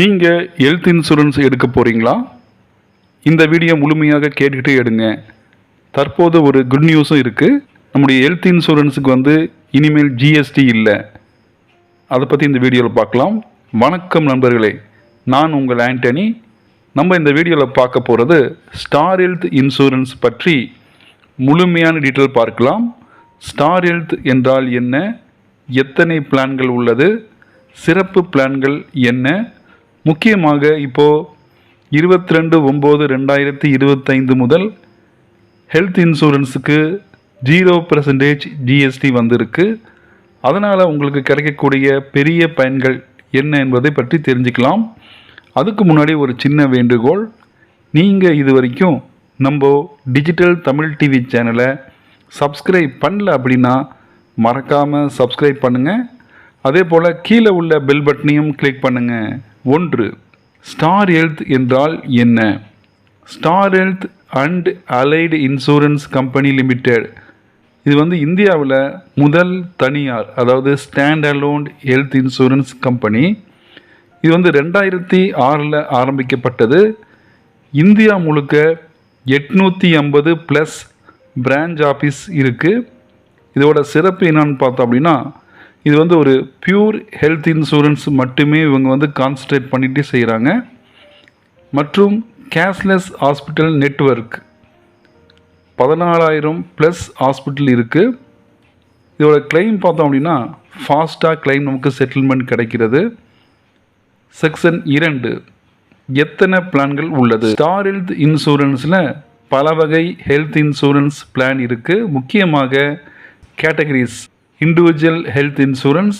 நீங்கள் health insurance எடுக்க போகிறீங்களா இந்த வீடியோ முழுமையாக கேட்டுக்கிட்டே எடுங்க. தற்போது ஒரு குட் நியூஸும் இருக்குது நம்முடைய ஹெல்த் இன்சூரன்ஸுக்கு வந்து இனிமேல் ஜிஎஸ்டி இல்லை. அதை பற்றி இந்த வீடியோவில் பார்க்கலாம். வணக்கம் நண்பர்களே. நான் உங்கள் ஆண்டனி. நம்ம இந்த வீடியோவில் பார்க்க போகிறது ஸ்டார் ஹெல்த் இன்சூரன்ஸ் பற்றி முழுமையான டீட்டெயில் பார்க்கலாம். ஸ்டார் ஹெல்த் என்றால் என்ன? எத்தனை பிளான்கள் உள்ளது? சிறப்பு பிளான்கள் என்ன? முக்கியமாக இப்போது இருபத்தி ரெண்டு ஒம்பது ரெண்டாயிரத்தி இருபத்தைந்து முதல் ஹெல்த் இன்சூரன்ஸுக்கு ஜீரோ பர்சன்டேஜ் ஜிஎஸ்டி வந்திருக்கு. அதனால் உங்களுக்கு கிடைக்கக்கூடிய பெரிய பயன்கள் என்ன என்பதை பற்றி தெரிஞ்சுக்கலாம். அதுக்கு முன்னாடி ஒரு சின்ன வேண்டுகோள். நீங்கள் இது வரைக்கும் நம்ம டிஜிட்டல் தமிழ் டிவி சேனலை சப்ஸ்கிரைப் பண்ணல அப்படின்னா மறக்காமல் சப்ஸ்கிரைப் பண்ணுங்கள் அதே போல் கீழே உள்ள பெல் பட்டனையும் கிளிக் பண்ணுங்கள் ஒன்று ஸ்டார் ஹெல்த் என்றால் என்ன? Star health and allied insurance company limited இது வந்து இந்தியாவில் முதல் தனியார் அதாவது stand alone health insurance company இது வந்து ரெண்டாயிரத்தி ஆறில் ஆரம்பிக்கப்பட்டது. இந்தியா முழுக்க எட்நூற்றி ஐம்பது ப்ளஸ் பிரான்ச் ஆஃபீஸ் இருக்குது இதோட சிறப்பு என்னன்னு பார்த்தோம் அப்படின்னா இது வந்து ஒரு பியூர் ஹெல்த் இன்சூரன்ஸ் மட்டுமே இவங்க வந்து கான்சன்ட்ரேட் பண்ணிகிட்டே செய்கிறாங்க மற்றும் கேஷ்லெஸ் ஹாஸ்பிட்டல் நெட்வொர்க் பதினாலாயிரம் ப்ளஸ் ஹாஸ்பிட்டல் இருக்குது இதோட கிளைம் பார்த்தோம் அப்படின்னா ஃபாஸ்ட்டாக கிளைம் நமக்கு செட்டில்மெண்ட் கிடைக்கிறது. செக்ஷன் இரண்டு எத்தனை பிளான்கள் உள்ளது? ஸ்டார் ஹெல்த் இன்சூரன்ஸில் பல வகை ஹெல்த் இன்சூரன்ஸ் பிளான் இருக்குது முக்கியமாக categories individual health insurance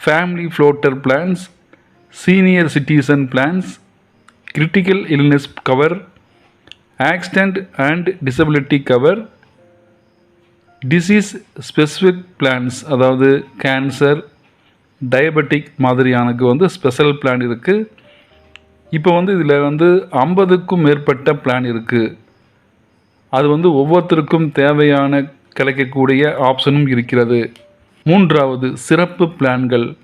family floater plans senior citizen plans critical illness cover accident and disability cover disease specific plans அதாவது கேன்சர் டயபெட்டிக் மாதிரியானக்கு வந்து ஸ்பெஷல் பிளான் இருக்குது இப்போ வந்து இதில் வந்து ஐம்பதுக்கும் மேற்பட்ட பிளான் இருக்குது அது வந்து ஒவ்வொருத்தருக்கும் தேவையான கிடைக்கக்கூடிய ஆப்ஷனும் இருக்கிறது. மூன்றாவது சிறப்பு பிளான்கள்.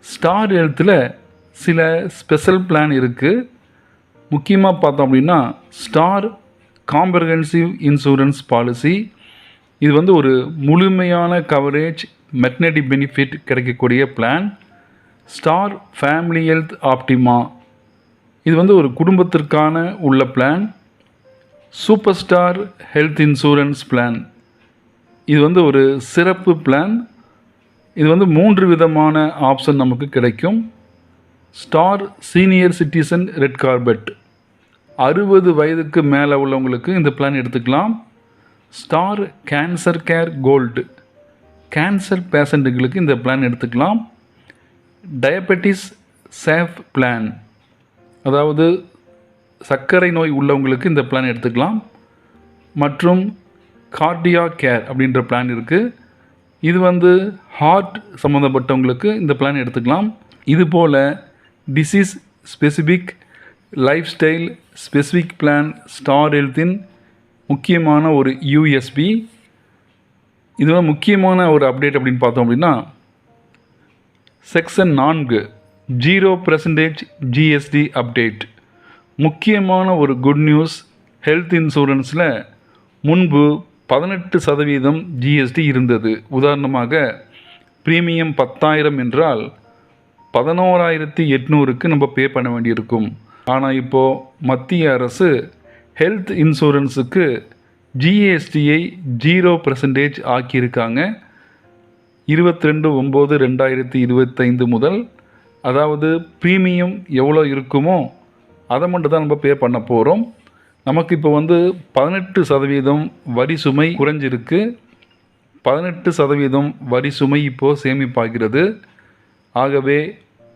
ஸ்டார் ஹெல்த்தில் சில ஸ்பெஷல் பிளான் இருக்குது முக்கியமாக பார்த்தோம் அப்படின்னா ஸ்டார் காம்ப்ரஹென்சிவ் இன்சூரன்ஸ் பாலிசி. இது வந்து ஒரு முழுமையான கவரேஜ் மெட்னடி பெனிஃபிட் கிடைக்கக்கூடிய plan. Star family health optima. இது வந்து ஒரு குடும்பத்திற்கான உள்ள plan. Super star health insurance plan. இது வந்து ஒரு சிறப்பு பிளான் இது வந்து மூன்று விதமான ஆப்ஷன் நமக்கு கிடைக்கும். Star senior citizen red carpet அறுபது வயதுக்கு மேலே உள்ளவங்களுக்கு இந்த பிளான் எடுத்துக்கலாம். Star cancer care gold cancer பேஷண்ட்டுகளுக்கு இந்த பிளான் எடுத்துக்கலாம். டயபெட்டிஸ் சேஃப் பிளான் அதாவது சர்க்கரை நோய் உள்ளவங்களுக்கு இந்த பிளான் எடுத்துக்கலாம். மற்றும் கார்டியா கேர் அப்படின்ற பிளான் இருக்குது இது வந்து ஹார்ட் சம்மந்தப்பட்டவங்களுக்கு இந்த பிளான் எடுத்துக்கலாம். இது போல் disease specific lifestyle specific plan star ஹெல்த்தின் முக்கியமான ஒரு யூஎஸ்பி இது முக்கியமான ஒரு அப்டேட் அப்படின்னு பார்த்தோம் அப்படின்னா செக்ஷன் நான்கு ஜீரோ பர்சன்டேஜ் ஜிஎஸ்டி அப்டேட் முக்கியமான ஒரு குட் நியூஸ் ஹெல்த் இன்சூரன்ஸில் முன்பு பதினெட்டு சதவீதம் ஜிஎஸ்டி இருந்தது. உதாரணமாக ப்ரீமியம் பத்தாயிரம் என்றால் பதினோராயிரத்தி எட்நூறுக்கு நம்ம பே பண்ண வேண்டியிருக்கும். ஆனால் இப்போது மத்திய அரசு ஹெல்த் இன்சூரன்ஸுக்கு ஜிஎஸ்டியை ஜீரோ பர்சன்டேஜ் ஆக்கியிருக்காங்க. இருபத்தி ரெண்டு ஒம்பது ரெண்டாயிரத்தி இருபத்தைந்து முதல் அதாவது ப்ரீமியம் எவ்வளோ இருக்குமோ அதை மட்டும் தான் நம்ம பே பண்ண போகிறோம் நமக்கு இப்போ வந்து பதினெட்டு சதவீதம் வரி சுமை குறைஞ்சிருக்கு. பதினெட்டு சதவீதம் வரி சுமை இப்போது சேமிப்பாகிறது. ஆகவே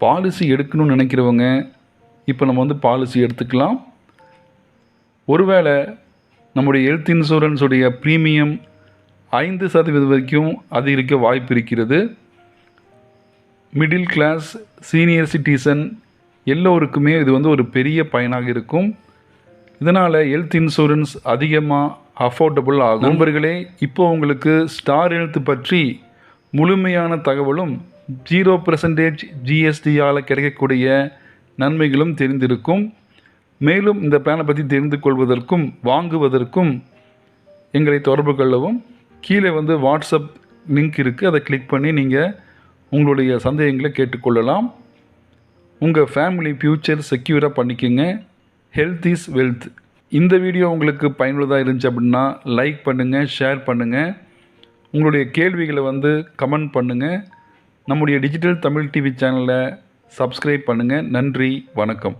பாலிசி எடுக்கணும்னு நினைக்கிறவங்க இப்போ நம்ம வந்து பாலிசி எடுத்துக்கலாம். ஒருவேளை நம்முடைய ஹெல்த் இன்சூரன்ஸுடைய ப்ரீமியம் ஐந்து சதவீதம் வரைக்கும் அதிகரிக்க வாய்ப்பு இருக்கிறது. மிடில் கிளாஸ் சீனியர் சிட்டிசன் எல்லோருக்குமே இது வந்து ஒரு பெரிய பயனாக இருக்கும். இதனால் ஹெல்த் இன்சூரன்ஸ் அதிகமாக அஃபோர்டபுள் ஆகும். நண்பர்களே இப்போ உங்களுக்கு ஸ்டார் ஹெல்த் பற்றி முழுமையான தகவலும் ஜீரோ பர்சன்டேஜ் ஜிஎஸ்டியால் கிடைக்கக்கூடிய நன்மைகளும் தெரிந்திருக்கும். மேலும் இந்த பிளானை பற்றி தெரிந்து கொள்வதற்கும் வாங்குவதற்கும் எங்களை தொடர்பு கொள்ளவும் கீழே வந்து வாட்ஸ்அப் லிங்க் இருக்குது அதை கிளிக் பண்ணி நீங்கள் உங்களுடைய சந்தேகங்களை கேட்டுக்கொள்ளலாம். உங்கள் ஃபேமிலி ஃப்யூச்சர் செக்யூராக பண்ணிக்கோங்க. ஹெல்த் இஸ் வெல்த் இந்த வீடியோ உங்களுக்கு பயனுள்ளதாக இருந்துச்சு அப்படின்னா லைக் பண்ணுங்கள் ஷேர் பண்ணுங்கள் உங்களுடைய கேள்விகளை வந்து கமெண்ட் பண்ணுங்கள் நம்முடைய டிஜிட்டல் தமிழ் டிவி சேனலை சப்ஸ்கிரைப் பண்ணுங்கள் நன்றி வணக்கம்.